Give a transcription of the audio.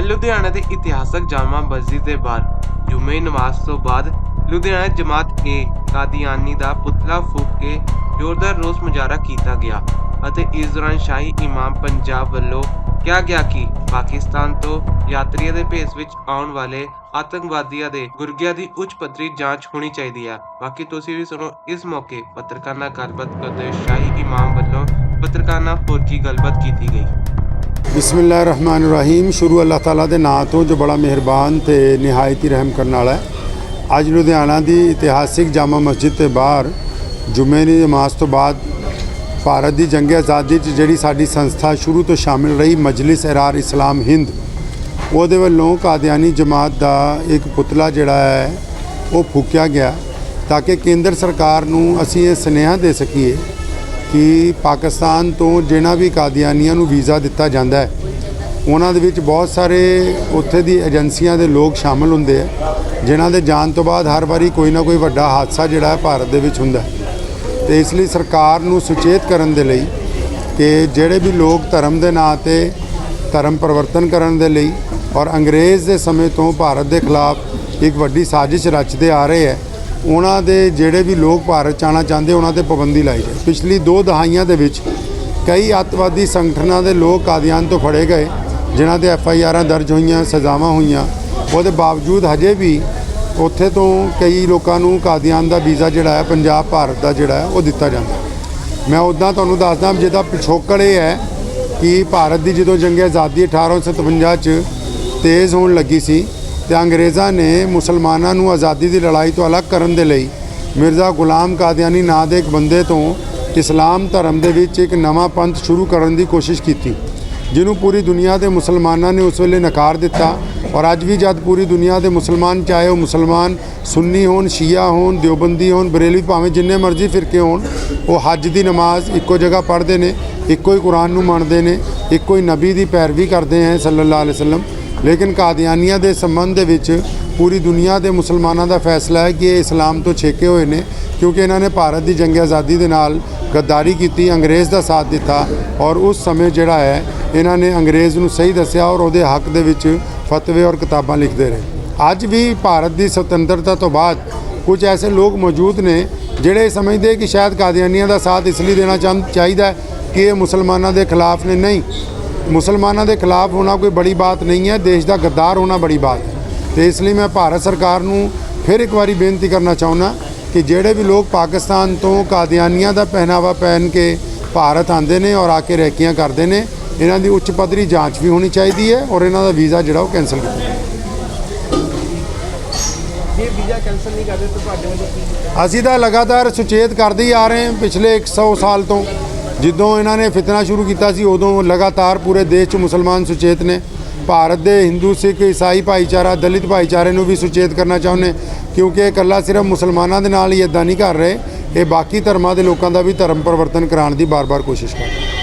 ਲੁਧਿਆਣਾ ਦੇ ਇਤਿਹਾਸਕ ਜਾਮਾ ਮਸਜਿਦ ਦੇ ਬਾਹਰ ਜੁਮੇ ਨਮਾਜ਼ ਤੋਂ ਬਾਅਦ ਲੁਧਿਆਣਾ ਜਮਾਤ ਏ ਕਾਦੀਆਨੀ ਦਾ ਪੁਤਲਾ ਫੂਕ ਕੇ ਜ਼ੋਰਦਾਰ ਰੋਸ ਮੁਜ਼ਾਹਰਾ ਕੀਤਾ ਗਿਆ ਅਤੇ ਇਸ ਦੌਰਾਨ ਸ਼ਾਹੀ ਇਮਾਮ ਪੰਜਾਬ ਵੱਲੋਂ ਕਿਹਾ ਗਿਆ ਕਿ ਪਾਕਿਸਤਾਨ ਤੋਂ ਯਾਤਰੀਆਂ ਦੇ ਭੇਸ ਵਿੱਚ ਆਉਣ ਵਾਲੇ ਆਤੰਕਵਾਦੀਆਂ ਦੇ ਗੁਰਗਿਆਂ ਦੀ ਉੱਚ ਪੱਧਰੀ ਜਾਂਚ ਹੋਣੀ ਚਾਹੀਦੀ ਹੈ। ਬਾਕੀ ਤੁਸੀਂ ਵੀ ਸੁਣੋ ਇਸ ਮੌਕੇ ਪੱਤਰਕਾਰ ਨਾਲ ਗੱਲਬਾਤ ਕਰਦੇ ਸ਼ਾਹੀ ਇਮਾਮ ਵੱਲੋਂ ਪੱਤਰਕਾਰ ਨਾਲ ਹੋਰ ਕੀ ਗੱਲਬਾਤ ਕੀਤੀ ਗਈ। ਬਿਸਮਿਲ੍ਲਾਹਿਰ ਰਹਿਮਾਨਿਰ ਰਹੀਮ ਸ਼ੁਰੂ ਅੱਲਾਹ ਤਾਲਾ ਦੇ ਨਾਂ ਤੋਂ ਜੋ ਬੜਾ ਮਿਹਰਬਾਨ ਤੇ ਨਿਹਾਇਤੀ ਰਹਿਮ ਕਰਨ ਵਾਲਾ ਹੈ। ਅੱਜ ਲੁਧਿਆਣਾ ਦੀ ਇਤਿਹਾਸਿਕ ਜਾਮਾ ਮਸਜਿਦ ਤੇ ਬਾਹਰ ਜੁਮੇ ਦੀ ਨਮਾਜ਼ ਤੋਂ ਬਾਅਦ ਭਾਰਤ ਦੀ ਜੰਗ ਆਜ਼ਾਦੀ 'ਚ ਜਿਹੜੀ ਸਾਡੀ ਸੰਸਥਾ ਸ਼ੁਰੂ ਤੋਂ ਸ਼ਾਮਿਲ ਰਹੀ, ਮਜਲਿਸ ਇਰਾਰ ਇਸਲਾਮ ਹਿੰਦ, ਉਹਦੇ ਵੱਲੋਂ ਕਾਦੀਆਨੀ ਜਮਾਤ ਦਾ ਇੱਕ ਪੁਤਲਾ ਜਿਹੜਾ ਹੈ, ਉਹ ਫੂਕਿਆ ਗਿਆ ਤਾਂ ਕਿ ਕੇਂਦਰ ਸਰਕਾਰ ਨੂੰ ਅਸੀਂ ਇਹ ਸੁਨੇਹਾ ਦੇ ਸਕੀਏ ਕਿ ਪਾਕਿਸਤਾਨ ਤੋਂ ਜਿਹਨਾਂ ਵੀ ਕਾਦੀਆਨੀਆਂ ਨੂੰ ਵੀਜ਼ਾ ਦਿੱਤਾ ਜਾਂਦਾ ਹੈ, ਉਹਨਾਂ ਦੇ ਵਿੱਚ ਬਹੁਤ ਸਾਰੇ ਉੱਥੇ ਦੀ ਏਜੰਸੀਆਂ ਦੇ ਲੋਕ ਸ਼ਾਮਲ ਹੁੰਦੇ ਆ, ਜਿਨ੍ਹਾਂ ਦੇ ਜਾਣ ਤੋਂ ਬਾਅਦ ਹਰ ਵਾਰੀ ਕੋਈ ਨਾ ਕੋਈ ਵੱਡਾ ਹਾਦਸਾ ਜਿਹੜਾ ਹੈ ਭਾਰਤ ਦੇ ਵਿੱਚ ਹੁੰਦਾ ਹੈ। ਤੇ ਇਸ ਲਈ ਸਰਕਾਰ ਨੂੰ ਸੁਚੇਤ ਕਰਨ ਦੇ ਲਈ ਕਿ ਜਿਹੜੇ ਵੀ ਲੋਕ ਧਰਮ ਦੇ ਨਾਂ ਤੇ ਧਰਮ ਪਰਿਵਰਤਨ ਕਰਨ ਦੇ ਲਈ ਔਰ ਅੰਗਰੇਜ਼ ਦੇ ਸਮੇਂ ਤੋਂ ਭਾਰਤ ਦੇ ਖਿਲਾਫ ਇੱਕ ਵੱਡੀ ਸਾਜ਼ਿਸ਼ ਰਚਦੇ ਆ ਰਹੇ ਹੈ ਉਹਨਾਂ ਦੇ ਜਿਹੜੇ ਵੀ ਲੋਕ ਭਾਰਤ 'ਚ ਆਉਣਾ ਚਾਹੁੰਦੇ, ਉਹਨਾਂ ਤੇ ਪਾਬੰਦੀ ਲਾਈ ਜਾਏ ਪਿਛਲੀ ਦੋ ਦਹਾਈਆਂ ਦੇ ਵਿੱਚ ਕਈ ਅੱਤਵਾਦੀ ਸੰਗਠਨਾਂ ਦੇ ਲੋਕ ਕਾਦੀਆਨ ਤੋਂ ਫੜੇ ਗਏ, ਜਿਨ੍ਹਾਂ ਤੇ ਐਫ ਆਈ ਆਰਾਂ ਦਰਜ ਹੋਈਆਂ, ਸਜ਼ਾਵਾਂ ਹੋਈਆਂ। ਉਹਦੇ ਬਾਵਜੂਦ ਹਜੇ ਵੀ ਉੱਥੇ ਤੋਂ ਕਈ ਲੋਕਾਂ ਨੂੰ ਕਾਦੀਆਨ ਦਾ ਵੀਜ਼ਾ ਜਿਹੜਾ ਹੈ, ਪੰਜਾਬ, ਭਾਰਤ ਦਾ ਜਿਹੜਾ ਹੈ, ਉਹ ਦਿੱਤਾ ਜਾਂਦਾ ਮੈਂ ਉਦਾਂ ਤੁਹਾਨੂੰ ਦੱਸਦਾ ਜਿਹਦਾ ਪਿਛੋਕੜ ਇਹ ਹੈ ਕਿ ਭਾਰਤ ਦੀ ਜਦੋਂ ਜੰਗ ਆਜ਼ਾਦੀ 1857 ਚ ਤੇਜ਼ ਹੋਣ ਲੱਗੀ ਸੀ ਤੇ ਅੰਗਰੇਜ਼ਾਂ ਨੇ ਮੁਸਲਮਾਨਾਂ ਨੂੰ ਆਜ਼ਾਦੀ ਦੀ ਲੜਾਈ ਤੋਂ ਅਲੱਗ ਕਰਨ ਦੇ ਲਈ ਮਿਰਜ਼ਾ ਗੁਲਾਮ ਕਾਦੀਆਨੀ ਨਾਂ ਦੇ ਇੱਕ ਬੰਦੇ ਤੋਂ ਇਸਲਾਮ ਧਰਮ ਦੇ ਵਿੱਚ ਇੱਕ ਨਵਾਂ ਪੰਥ ਸ਼ੁਰੂ ਕਰਨ ਦੀ ਕੋਸ਼ਿਸ਼ ਕੀਤੀ, ਜਿਹਨੂੰ ਪੂਰੀ ਦੁਨੀਆ ਦੇ ਮੁਸਲਮਾਨਾਂ ਨੇ ਉਸ ਵੇਲੇ ਨਕਾਰ ਦਿੱਤਾ ਔਰ ਅੱਜ ਵੀ ਜਦ ਪੂਰੀ ਦੁਨੀਆ ਦੇ ਮੁਸਲਮਾਨ ਚਾਹੇ ਉਹ ਮੁਸਲਮਾਨ, ਸੁੰਨੀ ਹੋਣ, ਸ਼ੀਆ ਹੋਣ, ਦਿਓਬੰਦੀ ਹੋਣ, ਬਰੇਲੀ ਭਾਵੇਂ ਜਿੰਨੇ ਮਰਜ਼ੀ ਫਿਰਕੇ ਹੋਣ, ਉਹ ਹੱਜ ਦੀ ਨਮਾਜ਼ ਇੱਕੋ ਜਗ੍ਹਾ ਪੜ੍ਹਦੇ ਨੇ, ਇੱਕੋ ਹੀ ਕੁਰਾਨ ਨੂੰ ਮੰਨਦੇ ਨੇ, ਇੱਕੋ ਹੀ ਨਬੀ ਦੀ ਪੈਰਵੀ ਕਰਦੇ ਹੈ ਸੱਲੱਲਾਹੁ ਅਲੈਹਿ ਵਸੱਲਮ। ਲੇਕਿਨ ਕਾਦੀਆਨੀਆਂ ਦੇ ਸੰਬੰਧ ਦੇ ਵਿੱਚ ਪੂਰੀ ਦੁਨੀਆ ਦੇ ਮੁਸਲਮਾਨਾਂ ਦਾ ਫੈਸਲਾ ਹੈ ਕਿ ਇਹ ਇਸਲਾਮ ਤੋਂ ਛੇਕੇ ਹੋਏ ਨੇ, ਕਿਉਂਕਿ ਇਹਨਾਂ ਨੇ ਭਾਰਤ ਦੀ ਜੰਗ ਆਜ਼ਾਦੀ ਦੇ ਨਾਲ ਗੱਦਾਰੀ ਕੀਤੀ, ਅੰਗਰੇਜ਼ ਦਾ ਸਾਥ ਦਿੱਤਾ ਔਰ ਉਸ ਸਮੇਂ ਜਿਹੜਾ ਹੈ, ਇਹਨਾਂ ਨੇ ਅੰਗਰੇਜ਼ ਨੂੰ ਸਹੀ ਦੱਸਿਆ ਔਰ ਉਹਦੇ ਹੱਕ ਦੇ ਵਿੱਚ ਫਤਵੇ ਔਰ ਕਿਤਾਬਾਂ ਲਿਖਦੇ ਰਹੇ। ਅੱਜ ਵੀ ਭਾਰਤ ਦੀ ਸੁਤੰਤਰਤਾ ਤੋਂ ਬਾਅਦ ਕੁਝ ਐਸੇ ਲੋਕ ਮੌਜੂਦ ਨੇ ਜਿਹੜੇ ਸਮਝਦੇ ਕਿ ਸ਼ਾਇਦ ਕਾਦੀਆਨੀਆਂ ਦਾ ਸਾਥ ਇਸ ਲਈ ਦੇਣਾ ਚਾਹੁੰ, ਚਾਹੀਦਾ ਕਿ ਇਹ ਮੁਸਲਮਾਨਾਂ ਦੇ ਖਿਲਾਫ ਨੇ। ਨਹੀਂ ਮੁਸਲਮਾਨਾਂ ਦੇ ਖਿਲਾਫ ਹੋਣਾ ਕੋਈ ਬੜੀ ਬਾਤ ਨਹੀਂ ਹੈ ਦੇਸ਼ ਦਾ ਗੱਦਾਰ ਹੋਣਾ ਬੜੀ ਬਾਤ ਹੈ। ਤੇ ਇਸ ਲਈ ਮੈਂ ਭਾਰਤ ਸਰਕਾਰ ਨੂੰ ਫਿਰ ਇੱਕ ਵਾਰੀ ਬੇਨਤੀ ਕਰਨਾ ਚਾਹੁੰਦਾ ਕਿ ਜਿਹੜੇ ਵੀ ਲੋਕ ਪਾਕਿਸਤਾਨ ਤੋਂ ਕਾਦੀਆਨੀਆਂ ਦਾ ਪਹਿਨਾਵਾ ਪਹਿਨ ਕੇ ਭਾਰਤ ਆਉਂਦੇ ਨੇ ਔਰ ਆ ਕੇ ਰੈਕੀਆਂ ਕਰਦੇ ਨੇ ਇਹਨਾਂ ਦੀ ਉੱਚ ਪੱਧਰੀ ਜਾਂਚ ਵੀ ਹੋਣੀ ਚਾਹੀਦੀ ਹੈ ਔਰ ਇਹਨਾਂ ਦਾ ਵੀਜ਼ਾ ਜਿਹੜਾ ਉਹ ਕੈਂਸਲ ਕੀਤਾ। ਜੇ ਵੀਜ਼ਾ ਕੈਨਸਲ ਨਹੀਂ ਕਰਦੇ ਤਾਂ ਤੁਹਾਡੇ ਵੱਲੋਂ ਕੀ ਅਸੀਂ ਤਾਂ ਲਗਾਤਾਰ ਸੁਚੇਤ ਕਰਦੇ ਹੀ ਆ ਰਹੇ ਹਾਂ ਪਿਛਲੇ 100 ਸਾਲ ਤੋਂ। ਜਦੋਂ ਇਹਨਾਂ ਨੇ ਫਿਤਨਾ ਸ਼ੁਰੂ ਕੀਤਾ ਸੀ, ਉਦੋਂ ਲਗਾਤਾਰ ਪੂਰੇ ਦੇਸ਼ 'ਚ ਮੁਸਲਮਾਨ ਸੁਚੇਤ ਨੇ। ਭਾਰਤ ਦੇ ਹਿੰਦੂ, ਸਿੱਖ, ਈਸਾਈ ਭਾਈਚਾਰਾ, ਦਲਿਤ ਭਾਈਚਾਰੇ ਨੂੰ ਵੀ ਸੁਚੇਤ ਕਰਨਾ ਚਾਹੁੰਦੇ ਕਿਉਂਕਿ ਇਹ ਇਕੱਲਾ ਸਿਰਫ ਮੁਸਲਮਾਨਾਂ ਦੇ ਨਾਲ ਹੀ ਇਦਾਂ ਨਹੀਂ ਕਰ ਰਹੇ। ਇਹ ਬਾਕੀ ਧਰਮਾਂ ਦੇ ਲੋਕਾਂ ਦਾ ਵੀ ਧਰਮ ਪਰਿਵਰਤਨ ਕਰਾਉਣ ਦੀ ਬਾਰ-ਬਾਰ ਕੋਸ਼ਿਸ਼ ਕਰ ਰਹੇ